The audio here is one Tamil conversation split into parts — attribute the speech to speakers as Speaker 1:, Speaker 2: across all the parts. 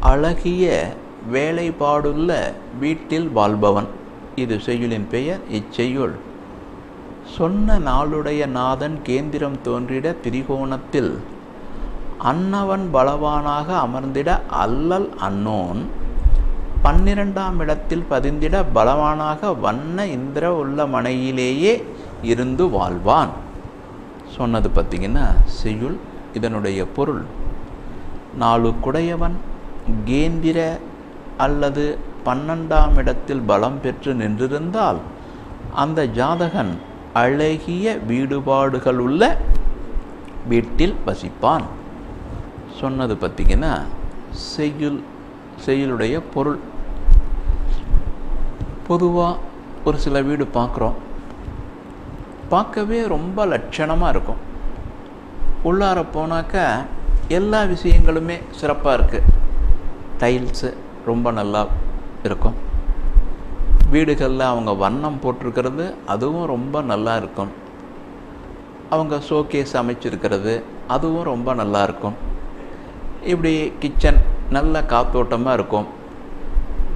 Speaker 1: அழகிய வேலைப்பாடுள்ள வீட்டில் வாழ்பவன். இது செய்யுளின் பெயர் இச்செய்யுள். சொன்ன நாளுடைய நாதன் கேந்திரம் தோன்றிட திரிகோணத்தில் அன்னவன் பலவானாக அமர்ந்திட அல்லல் அன்னோன். பன்னிரெண்டாம் இடத்தில் பதிந்திட பலவானாக வண்ண இந்திர உள்ள மனையிலேயே இருந்து வாழ்வான். சொன்னது பார்த்தீங்கன்னா செய்யுள் இதனுடைய பொருள். நாலு குடையவன் கேந்திர அல்லது பன்னெண்டாம் இடத்தில் பலம் பெற்று நின்றிருந்தால் அந்த ஜாதகன் அழகிய வீடுபாடுகள் உள்ள வீட்டில் வசிப்பான். சொன்னது பார்த்தீங்கன்னா செய்யுள் செய்யுளுடைய பொருள். பொதுவாக ஒரு சில வீடு பார்க்குறோம் பார்க்கவே ரொம்ப லட்சணமாக இருக்கும். உள்ளார போனாக்கா எல்லா விஷயங்களுமே சிறப்பாக இருக்குது டைல்ஸு ரொம்ப நல்லா இருக்கும். வீடுகளில் அவங்க வண்ணம் போட்டிருக்கிறது அதுவும் ரொம்ப நல்லா இருக்கும். அவங்க ஷோகேஸ் அமைச்சிருக்கிறது அதுவும் ரொம்ப நல்லா இருக்கும். இப்படி கிச்சன் நல்ல காத்தோட்டமாக இருக்கும்.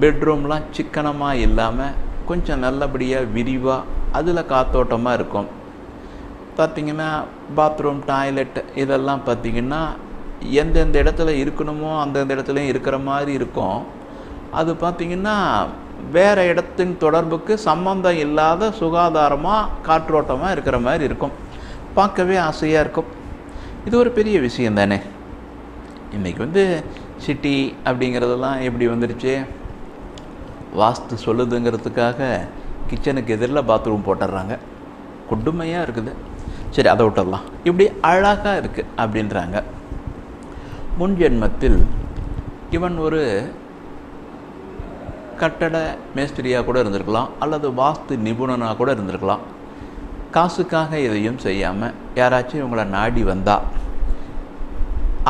Speaker 1: பெட்ரூம்லாம் சிக்கனமாக இல்லாமல் கொஞ்சம் நல்லபடியாக விரிவாக அதில் காத்தோட்டமாக இருக்கும். பார்த்திங்கன்னா பாத்ரூம் டாய்லெட் இதெல்லாம் பார்த்திங்கன்னா எந்தெந்த இடத்துல இருக்கணுமோ அந்தந்த இடத்துலையும் இருக்கிற மாதிரி இருக்கும். அது பார்த்திங்கன்னா வேறு இடத்தின் தொடர்புக்கு சம்பந்தம் இல்லாத சுகாதாரமாக காற்றோட்டமாக இருக்கிற மாதிரி இருக்கும். பார்க்கவே ஆசையாக இருக்கும். இது ஒரு பெரிய விஷயம் தானே? இன்றைக்கி வந்து சிட்டி அப்படிங்கிறதெல்லாம் எப்படி வந்துருச்சு? வாஸ்து சொல்லுதுங்கிறதுக்காக கிச்சனுக்கு எதிரில் பாத்ரூம் போட்டுடுறாங்க கொடுமையாக இருக்குது. சரி அதை விட்டுடலாம் இப்படி அழகாக இருக்குது அப்படின்றாங்க. முன் ஜென்மத்தில் இவன் ஒரு கட்டட மேஸ்திரியாக கூட இருந்திருக்கலாம் அல்லது வாஸ்து நிபுணனாக கூட இருந்திருக்கலாம். காசுக்காக எதையும் செய்யாமல் யாராச்சும் இவங்களை நாடி வந்தா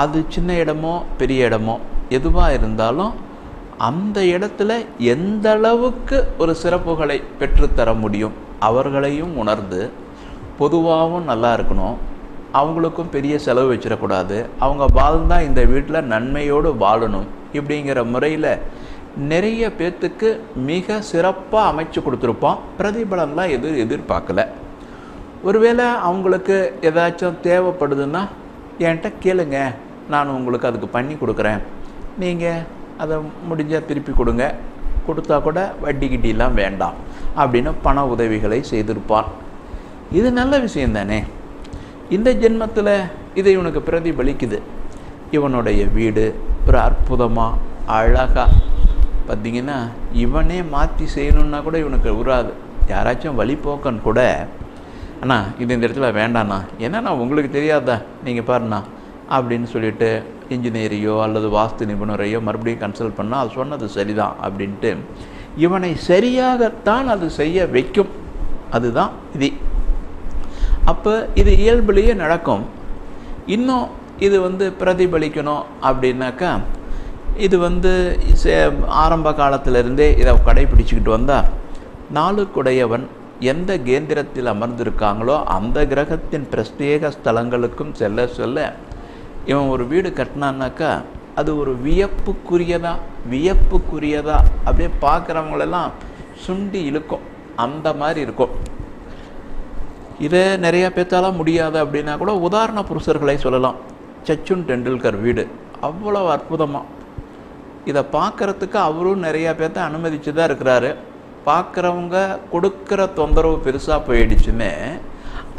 Speaker 1: அது சின்ன இடமோ பெரிய இடமோ எதுவாக இருந்தாலும் அந்த இடத்துல எந்த அளவுக்கு ஒரு சிறப்புகளை பெற்றுத்தர முடியும் அவர்களையும் உணர்ந்து பொதுவாகவும் நல்லா இருக்கணும். அவங்களுக்கும் பெரிய செலவு வச்சிடக்கூடாது. அவங்க வாழ்ந்தால் இந்த வீட்டில் நன்மையோடு வாழணும் இப்படிங்கிற முறையில் நிறைய பேர்த்துக்கு மிக சிறப்பாக அமைச்சு கொடுத்துருப்பான் பிரதிபலன்லாம் எதுவும் எதிர்பார்க்கல. ஒருவேளை அவங்களுக்கு ஏதாச்சும் தேவைப்படுதுன்னா என்கிட்ட கேளுங்க. நான் உங்களுக்கு அதுக்கு பண்ணி கொடுக்குறேன். நீங்கள் அதை முடிஞ்சால் திருப்பி கொடுங்க. கொடுத்தா கூட வட்டி கிட்டிலாம் வேண்டாம். அப்படின்னு பண உதவிகளை செய்திருப்பான் இது நல்ல விஷயம் தானே இந்த ஜென்மத்தில் இதை இவனுக்கு பிரதிபலிக்குது. இவனுடைய வீடு ஒரு அற்புதமாக அழகாக பார்த்திங்கன்னா இவனே மாற்றி செய்யணுன்னா கூட இவனுக்கு உராது. யாராச்சும் வழிபோக்கன் கூட. அண்ணா இது இந்த இடத்துல வேண்டாண்ணா. என்னண்ணா உங்களுக்கு தெரியாதா? நீங்கள் பாருண்ணா அப்படின்னு சொல்லிட்டு இன்ஜினியரையோ அல்லது வாஸ்து நிபுணரையோ மறுபடியும் கன்சல்ட் பண்ணால் அது சொன்னது சரிதான் அப்படின்ட்டு. இவனை சரியாகத்தான் அது செய்ய வைக்கும். அதுதான் விதி. அப்போ இது இயல்புலேயே நடக்கும். இன்னும் இது வந்து பிரதிபலிக்கணும் அப்படின்னாக்கா இது வந்து ஆரம்ப காலத்திலிருந்தே இதை கடைபிடிச்சிக்கிட்டு வந்தால் நாளுக்குடையவன் எந்த கேந்திரத்தில் அமர்ந்திருக்காங்களோ அந்த கிரகத்தின் பிரத்யேக ஸ்தலங்களுக்கும் செல்ல செல்ல இவன் ஒரு வீடு கட்டினான்னாக்கா அது ஒரு வியப்புக்குரியதா வியப்புக்குரியதா அப்படியே பார்க்குறவங்களெல்லாம் சுண்டி இழுக்கும். அந்த மாதிரி இருக்கும். இதை நிறையா பேத்தால முடியாது அப்படின்னா கூட உதாரண புருஷர்களை சொல்லலாம். சச்சுன் டெண்டுல்கர் வீடு. அவ்வளோ அற்புதமாக இதை பார்க்குறதுக்கு அவரும் நிறையா பேர்த்த அனுமதிச்சு தான் இருக்கிறாரு. பார்க்குறவங்க கொடுக்குற தொந்தரவு பெருசாக போயிடுச்சுன்னு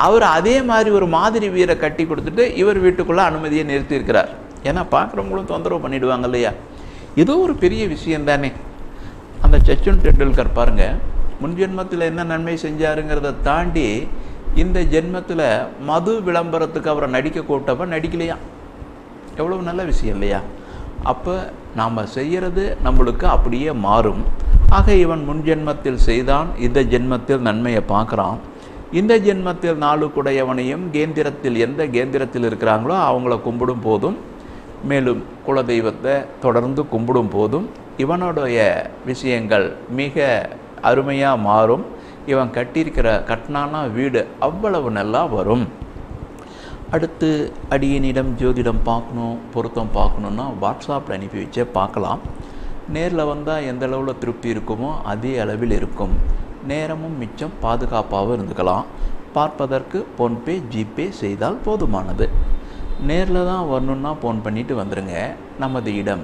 Speaker 1: அவர் அதே மாதிரி ஒரு மாதிரி வீரை கட்டி கொடுத்துட்டு இவர் வீட்டுக்குள்ளே அனுமதியை நிறுத்தியிருக்கிறார். ஏன்னா பார்க்குறவங்களும் தொந்தரவு பண்ணிடுவாங்க இல்லையா? ஏதோ ஒரு பெரிய விஷயம் தானே. அந்த சச்சின் டெண்டுல்கர் பாருங்கள் முன் ஜென்மத்தில் என்ன நன்மை செஞ்சாருங்கிறத தாண்டி இந்த ஜென்மத்தில் மது விளம்பரத்துக்கு அவரை நடிக்க கூட்டப்ப நடிக்கலையா? எவ்வளவு நல்ல விஷயம் இல்லையா? அப்போ நாம் செய்கிறது நம்மளுக்கு அப்படியே மாறும். ஆக இவன் முன் ஜென்மத்தில் செய்தான் இந்த ஜென்மத்தில் நன்மையை பார்க்குறான். இந்த ஜென்மத்தில் நாளுக்குடையவனையும் கேந்திரத்தில் எந்த கேந்திரத்தில் இருக்கிறாங்களோ அவங்கள கும்பிடும் போதும் மேலும் குலதெய்வத்தை தொடர்ந்து கும்பிடும் போதும் இவனுடைய விஷயங்கள் மிக அருமையாக மாறும். இவன் கட்டியிருக்கிற கட்டினானா வீடு அவ்வளவு நல்லா வரும். அடுத்து அடியனிடம் ஜோதிடம் பார்க்கணும் பொருத்தம் பார்க்கணுன்னா வாட்ஸ்அப்பில் அனுப்பி வச்சே பார்க்கலாம். நேரில் வந்தால் எந்த அளவில் திருப்தி இருக்குமோ அதே அளவில் இருக்கும். நேரமும் மிச்சம் பாதுகாப்பாகவும் இருந்துக்கலாம். பார்ப்பதற்கு ஃபோன்பே ஜிபே செய்தால் போதுமானது. நேரில் தான் வரணுன்னா ஃபோன் பண்ணிவிட்டு வந்துடுங்க நமது இடம்